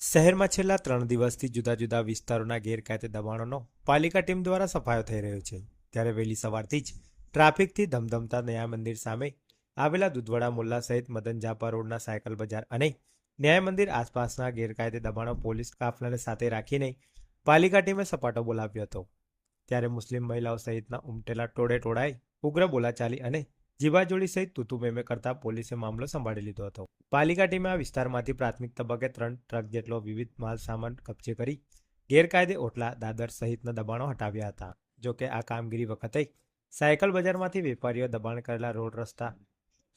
શહેરમાં છેલ્લા ત્રણ દિવસથી જુદા જુદા વિસ્તારોના ગેરકાયદે દબાણોનો પાલિકા ટીમ દ્વારા સફાયો થઈ રહ્યો છે. ત્યારે વહેલી સવારથી જ ટ્રાફિકથી ધમધમતા ન્યાય મંદિર સામે આવેલા દુધવાડા મુલ્લા સહિત મદન જાપા રોડના સાયકલ બજાર અને ન્યાય મંદિર આસપાસના ગેરકાયદે દબાણો પોલીસ કાફલાને સાથે રાખીને પાલિકા ટીમે સપાટો બોલાવ્યો હતો. ત્યારે મુસ્લિમ મહિલાઓ સહિતના ઉમટેલા ટોળે ટોળાએ ઉગ્ર બોલાચાલી અને જીવાજોડી સહિત તૂતુ મેમે કરતા પોલીસે મામલો સંભાળી લીધો હતો. પાલિકા ટીમે આ વિસ્તારમાંથી પ્રાથમિક તબક્કે ત્રણ ટ્રક જેટલો વિવિધ માલ સામાન કબજે કરી ગેરકાયદે ઓટલા, દાદર સહિતના દબાણો હટાવ્યા હતા. જોકે આ કામગીરી વખતે સાયકલ બજારમાંથી વેપારીઓ દબાણ કરેલા રોડ રસ્તા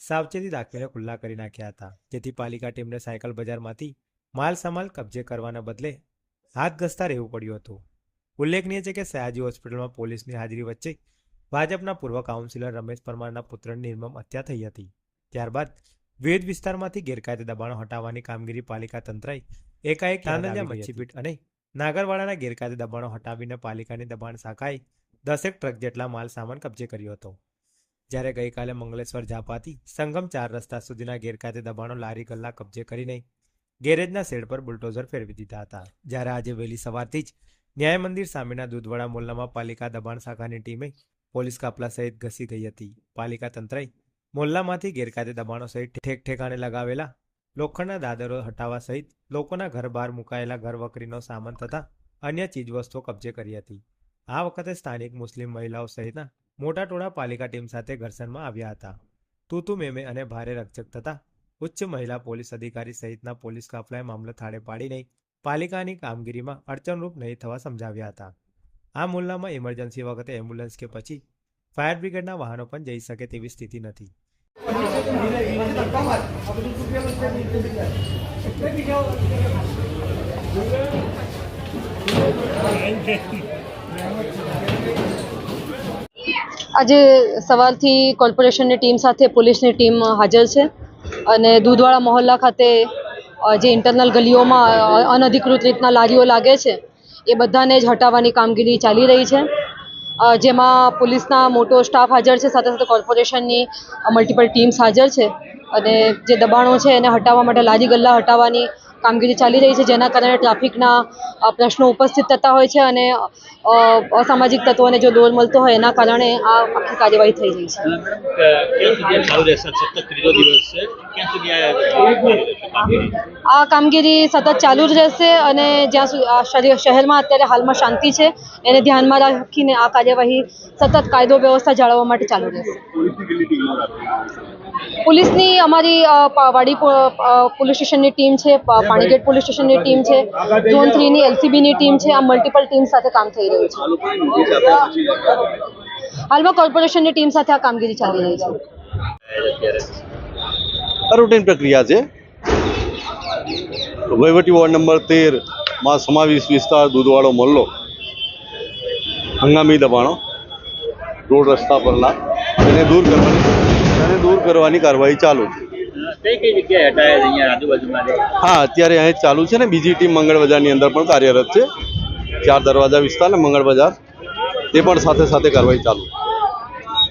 સાવચેતી દાખવીને ખુલ્લા કરી નાખ્યા હતા. જેથી પાલિકા ટીમને સાયકલ બજારમાંથી માલ સામાન કબજે કરવાના બદલે હાથ ઘસતા રહેવું પડ્યું હતું. ઉલ્લેખનીય છે કે સયાજી હોસ્પિટલમાં પોલીસની હાજરી વચ્ચે ભાજપના પૂર્વ કાઉન્સિલર રમેશ પરમારના પુત્રની નિર્મમ હત્યા થઈ હતી. ત્યારબાદ વિવિધ વિસ્તારમાંથી ગેરકાયદે દબાણો હટાવવાની કામગીરી પાલિકા તંત્રએ એકાએક તાંદલિયા મચ્છીપીઠ અને નાગરવાડાના ગેરકાયદે દબાણો હટાવીને પાલિકાની દબાણ શાખાએ દસેક ટ્રક જેટલા માલ સામાન કબજે કર્યો હતો. જ્યારે ગઈકાલે મંગલેશ્વર ઝાપાથી સંગમ ચાર રસ્તા સુધીના ગેરકાયદે દબાણો લારી ગલ્લા કબજે કરીને ગેરેજના શેડ પર બુલડોઝર ફેરવી દીધા હતા. જ્યારે આજે વહેલી સવારથી જ ન્યાય મંદિર સામેના દૂધવાડા મોલ્લામાં પાલિકા દબાણ શાખાની ટીમે પોલીસ કાફલા સહિત ઘસી ગઈ હતી. પાલિકા તંત્રએ મોલ્લામાંથી ગેરકાયદે દબાણો સહિત ઠેક ઠેકાણે લગાવેલા લોખંડના દાદરો હટાવવા સહિત લોકોના ઘર બહાર મુકાયેલા ઘરવકરીનો સામાન તથા અન્ય ચીજવસ્તુઓ કબજે કરી હતી. આ વખતે સ્થાનિક મુસ્લિમ મહિલાઓ સહિતના મોટા ટોળા પાલિકા ટીમ સાથે ઘર્ષણમાં આવ્યા હતા. તૂતુ મેમે અને ભારે રક્ષક થતા ઉચ્ચ મહિલા પોલીસ અધિકારી સહિતના પોલીસ કાફલાએ મામલો થાળે પાડીને પાલિકાની કામગીરીમાં અડચણરૂપ નહીં થવા સમજાવ્યા હતા. આ મુલ્લામાં ઇમરજન્સી વખતે એમ્બ્યુલન્સ કે પછી ફાયર બ્રિગેડના વાહનો પણ જઈ શકે તેવી સ્થિતિ નથી. આજે સવારથી કોર્પોરેશનની ટીમ સાથે પોલીસની ટીમ હાજર છે અને દૂધવાળા મહોલ્લા ખાતે જે ઇન્ટરનલ ગલીઓમાં અનધિકૃત રીતના લારીઓ લાગે છે એ બધાને જ હટાવવાની કામગીરી ચાલી રહી છે. જેમાં પોલીસના મોટો સ્ટાફ હાજર છે, સાથે સાથે કોર્પોરેશનની મલ્ટિપલ ટીમ્સ હાજર છે. અને જે દબાણો છે એને હટાવવા માટે લારી ગલ્લા હટાવવાની કામગીરી ચાલી રહી છે જેના કારણે ટ્રાફિકના પ્રશ્નો ઉપસ્થિત થતા હોય છે અને અસામાજિક તત્વોને જો દોર મળતો હોય એના કારણે આ આખી કાર્યવાહી થઈ રહી છે. આ કામગીરી? સતત ચાલુ જ રહેશે અને જ્યાં સુધી શહેરમાં અત્યારે હાલમાં શાંતિ છે એને ધ્યાનમાં રાખીને આ કાર્યવાહી સતત કાયદો વ્યવસ્થા જાળવવા માટે ચાલુ રહેશે. પોલીસની અમારી વાડી પોલીસ સ્ટેશનની ટીમ છે પાણીગેટ પોલીસ સ્ટેશનની ટીમ છે, ઝોન થ્રીની એલસીબીની ટીમ છે, આ મલ્ટિપલ ટીમ સાથે કામ થઈ રહ્યું છે. હાલમાં કોર્પોરેશનની ટીમ સાથે આ કામગીરી ચાલી રહી છે. રૂટીન પ્રક્રિયા છે. વહીવટી વોર્ડ નંબર તેરમાં સમાવેશ વિસ્તાર દૂધવાળો મોલ્લો હંગામી દબાણો. રોડ રસ્તા પરના. તેને દૂર કરવાની કરવાની કાર્યવાહી ચાલુ છે? હા અત્યારે અહીં ચાલુ છે ને. બીજી ટીમ મંગળ બજારની અંદર પણ કાર્યરત છે. ચાર દરવાજા વિસ્તાર ને મંગળ બજાર. તે પણ સાથે સાથે કાર્યવાહી ચાલુ છે.